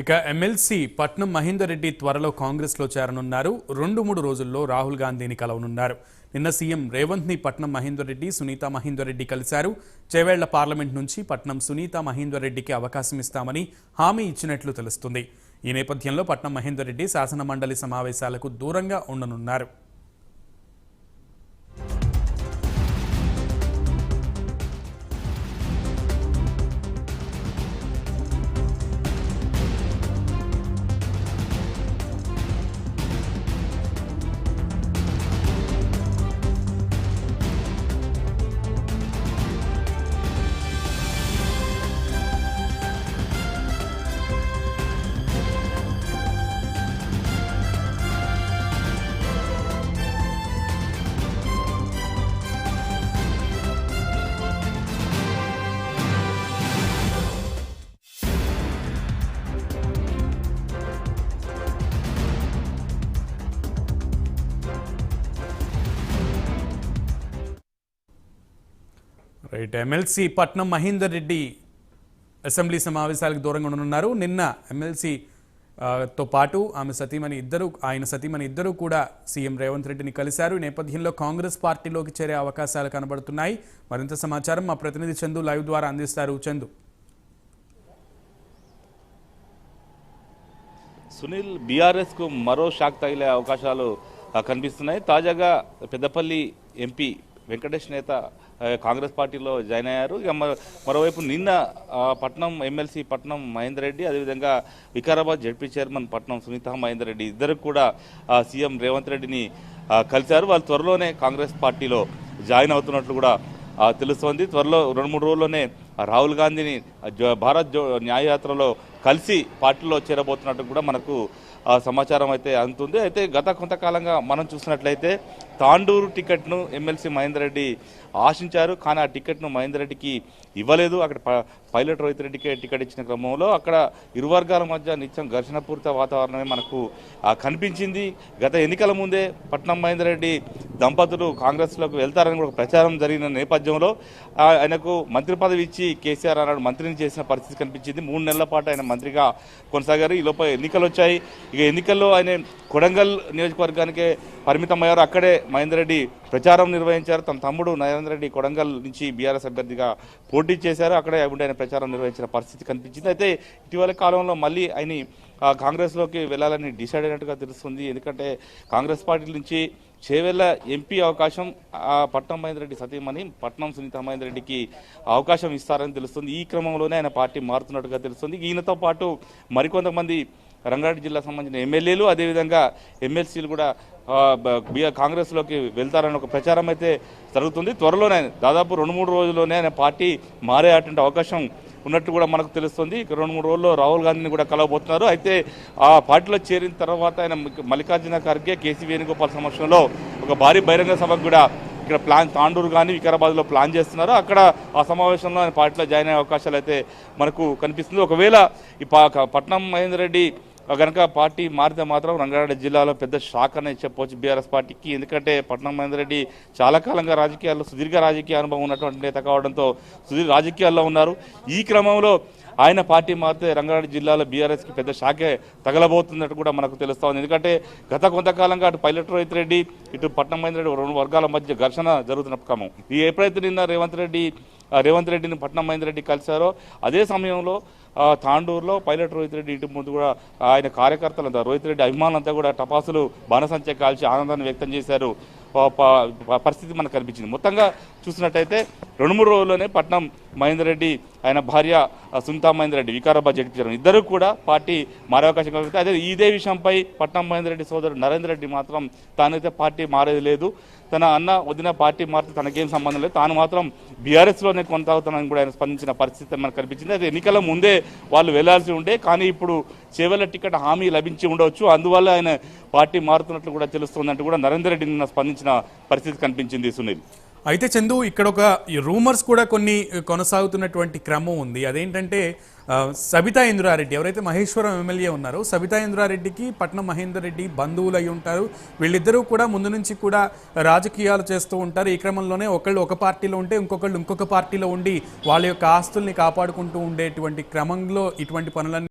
ఇక ఎమ్మెల్సీ పట్నం మహేందర్ రెడ్డి త్వరలో కాంగ్రెస్లో చేరనున్నారు. రెండు మూడు రోజుల్లో రాహుల్ గాంధీని కలవనున్నారు. నిన్న సీఎం రేవంత్ని పట్నం మహేందర్ రెడ్డి సునీత మహేందర్ రెడ్డి కలిశారు. చేవేళ్ళ పార్లమెంట్ నుంచి పట్నం సునీత మహేందర్ రెడ్డికి అవకాశం ఇస్తామని హామీ ఇచ్చినట్లు తెలుస్తుంది. ఈ నేపథ్యంలో పట్నం మహేందర్ రెడ్డి శాసన మండలి సమావేశాలకు దూరంగా ఉండనున్నారు. రైట్. ఎమ్మెల్సీ పట్నం మహేందర్ రెడ్డి అసెంబ్లీ సమావేశాలకు దూరంగా ఉండనున్నారు. నిన్న ఎమ్మెల్సీ తో పాటు ఆమె సతీమణి ఇద్దరు ఆయన సతీమణి ఇద్దరు కూడా సీఎం రేవంత్ రెడ్డిని కలిశారు. ఈ నేపథ్యంలో కాంగ్రెస్ పార్టీలోకి చేరే అవకాశాలు కనబడుతున్నాయి. మరింత సమాచారం మా ప్రతినిధి చందు లైవ్ ద్వారా అందిస్తారు. చందు. సునీల్ బీఆర్ఎస్కు మరో షాక్ తగిలే అవకాశాలు కనిపిస్తున్నాయి. తాజాగా పెద్దపల్లి ఎంపీ వెంకటేష్ నేత కాంగ్రెస్ పార్టీలో జాయిన్ అయ్యారు. ఇక మరోవైపు నిన్న పట్నం ఎమ్మెల్సీ పట్నం మహేందర్ రెడ్డి అదేవిధంగా వికారాబాద్ జడ్పీ చైర్మన్ పట్నం సునీత మహేందర్ రెడ్డి ఇద్దరు కూడా సీఎం రేవంత్ రెడ్డిని కలిశారు. వాళ్ళు త్వరలోనే కాంగ్రెస్ పార్టీలో జాయిన్ అవుతున్నట్లు కూడా తెలుస్తోంది. త్వరలో రెండు మూడు రోజుల్లోనే రాహుల్ గాంధీని భారత్ జో న్యాయయాత్రలో కలిసి పార్టీలో చేరబోతున్నట్టు కూడా మనకు సమాచారం అయితే అందుతుంది. అయితే గత కొంతకాలంగా మనం చూసినట్లయితే తాండూరు టికెట్ను ఎమ్మెల్సీ మహేందర్ రెడ్డి ఆశించారు. కానీ ఆ టికెట్ను మహేందర్ రెడ్డికి ఇవ్వలేదు. అక్కడ పైలట్ రోహిత్ రెడ్డికి టికెట్ ఇచ్చిన క్రమంలో అక్కడ ఇరు వర్గాల మధ్య నిత్యం ఘర్షణపూరిత వాతావరణమే మనకు కనిపించింది. గత ఎన్నికల ముందే పట్నం మహేందర్ రెడ్డి దంపతులు కాంగ్రెస్లోకి వెళ్తారని కూడా ప్రచారం జరిగిన నేపథ్యంలో ఆయనకు మంత్రి పదవి ఇచ్చి కేసీఆర్ అన్నాడు మంత్రిని చేసిన పరిస్థితి కనిపించింది. మూడు నెలల పాటు ఆయన మంత్రిగా కొనసాగారు. ఈ లోపల ఎన్నికలు వచ్చాయి. ఇక ఎన్నికల్లో ఆయన కొడంగల్ నియోజకవర్గానికే పరిమితమయ్యారు. అక్కడే మహేందర్ రెడ్డి ప్రచారం నిర్వహించారు. తన తమ్ముడు నరేంద్ర రెడ్డి కొడంగల్ నుంచి బీఆర్ఎస్ అభ్యర్థిగా పోటీ చేశారు. అక్కడే ఉండి ఆయన ప్రచారం నిర్వహించిన పరిస్థితి కనిపించింది. అయితే ఇటీవల కాలంలో మళ్ళీ ఆయన కాంగ్రెస్లోకి వెళ్ళాలని డిసైడ్ అయినట్టుగా తెలుస్తుంది. ఎందుకంటే కాంగ్రెస్ పార్టీ నుంచి చేవెళ్ళ ఎంపీ అవకాశం ఆ పట్నం మహేందర్ రెడ్డి సతీమణి పట్నం సునీత మహేందర్ రెడ్డికి అవకాశం ఇస్తారని తెలుస్తుంది. ఈ క్రమంలోనే ఆయన పార్టీ మారుతున్నట్టుగా తెలుస్తుంది. ఈయనతో పాటు మరికొంతమంది రంగారెడ్డి జిల్లా సంబంధించిన ఎమ్మెల్యేలు అదేవిధంగా ఎమ్మెల్సీలు కూడా బీఆర్ కాంగ్రెస్లోకి వెళ్తారని ఒక ప్రచారం అయితే జరుగుతుంది. త్వరలోనే దాదాపు రెండు మూడు రోజుల్లోనే ఆయన పార్టీ మారే అటువంటి అవకాశం ఉన్నట్టు కూడా మనకు తెలుస్తుంది. ఇక రెండు మూడు రోజుల్లో రాహుల్ గాంధీని కూడా కలవబోతున్నారు. అయితే ఆ పార్టీలో చేరిన తర్వాత ఆయన మల్లికార్జున ఖర్గే కేసీ వేణుగోపాల్ సమక్షంలో ఒక భారీ బహిరంగ సభకు కూడా ఇక్కడ ప్లాన్ తాండూరు కానీ వికారాబాద్లో ప్లాన్ చేస్తున్నారు. అక్కడ ఆ సమావేశంలో ఆయన పార్టీలో జాయిన్ అయ్యే అవకాశాలు అయితే మనకు కనిపిస్తుంది. ఒకవేళ ఈ పట్నం మహేందర్ రెడ్డి కనుక పార్టీ మారితే మాత్రం రంగారెడ్డి జిల్లాలో పెద్ద షాక్ అనేది చెప్పవచ్చు బీఆర్ఎస్ పార్టీకి. ఎందుకంటే పట్నం మహేందర్ రెడ్డి చాలా కాలంగా రాజకీయాల్లో సుదీర్ఘ రాజకీయ అనుభవం ఉన్నటువంటి నేత కావడంతో సుదీర్ఘ రాజకీయాల్లో ఉన్నారు. ఈ క్రమంలో ఆయన పార్టీ మారితే రంగారెడ్డి జిల్లాలో బీఆర్ఎస్కి పెద్ద షాకే తగలబోతున్నట్టు కూడా మనకు తెలుస్తోంది. ఎందుకంటే గత కొంతకాలంగా అటు పైలట్ రోహిత్ రెడ్డి ఇటు పట్నం మహేందర్ రెడ్డి రెండు వర్గాల మధ్య ఘర్షణ జరుగుతున్న క్రమం. ఈ ఎప్పుడైతే నిన్న రేవంత్ రెడ్డి రేవంత్ రెడ్డిని పట్నం మహేందర్ రెడ్డి కలిశారో అదే సమయంలో తాండూరులో పైలట్ రోహిత్ రెడ్డి ఇంటి ముందు కూడా ఆయన కార్యకర్తలంతా రోహిత్ రెడ్డి అభిమానులంతా కూడా టపాసులు బాణసంచ కాల్చి ఆనందాన్ని వ్యక్తం చేశారు. పరిస్థితి మనకు కనిపించింది. మొత్తంగా చూసినట్టయితే రెండు మూడు రోజుల్లోనే పట్నం మహేందర్ రెడ్డి ఆయన భార్య సునీతా మహేందర్ రెడ్డి వికారాబాద్ జడ్పించారు ఇద్దరు కూడా పార్టీ మారే అవకాశం కలిగితే అదే ఇదే విషయంపై పట్నం మహేందర్ రెడ్డి సోదరుడు నరేందర్ రెడ్డి మాత్రం తానైతే పార్టీ మారేది లేదు. తన అన్న వదిన పార్టీ మారితే తనకేం సంబంధం లేదు. తాను మాత్రం బీఆర్ఎస్లోనే కొనసాగుతానని కూడా ఆయన స్పందించిన పరిస్థితి మనకు కనిపించింది. అది ఎన్నికల ముందే వాళ్ళు వెళ్ళాల్సి ఉండే కానీ ఇప్పుడు చేవెళ్ళ టికెట్ హామీ లభించి ఉండవచ్చు. అందువల్ల ఆయన పార్టీ మారుతున్నట్లు కూడా తెలుస్తుందంటూ కూడా నరేందర్ రెడ్డి నిన్న స్పందించిన పరిస్థితి కనిపించింది సునీల్. అయితే చందు ఇక్కడ ఒక రూమర్స్ కూడా కొన్ని కొనసాగుతున్నటువంటి క్రమం ఉంది. అదేంటంటే సబితా ఇంద్రారెడ్డి ఎవరైతే మహేశ్వరం ఎమ్మెల్యే ఉన్నారో సబితా ఇంద్రారెడ్డికి పట్నం మహేందర్ రెడ్డి బంధువులు అయి ఉంటారు. వీళ్ళిద్దరూ కూడా ముందు నుంచి కూడా రాజకీయాలు చేస్తూ ఉంటారు. ఈ క్రమంలోనే ఒకళ్ళు ఒక పార్టీలో ఉంటే ఇంకొకళ్ళు ఇంకొక పార్టీలో ఉండి వాళ్ళ యొక్క ఆస్తుల్ని కాపాడుకుంటూ ఉండేటువంటి క్రమంలో ఇటువంటి పనులన్నీ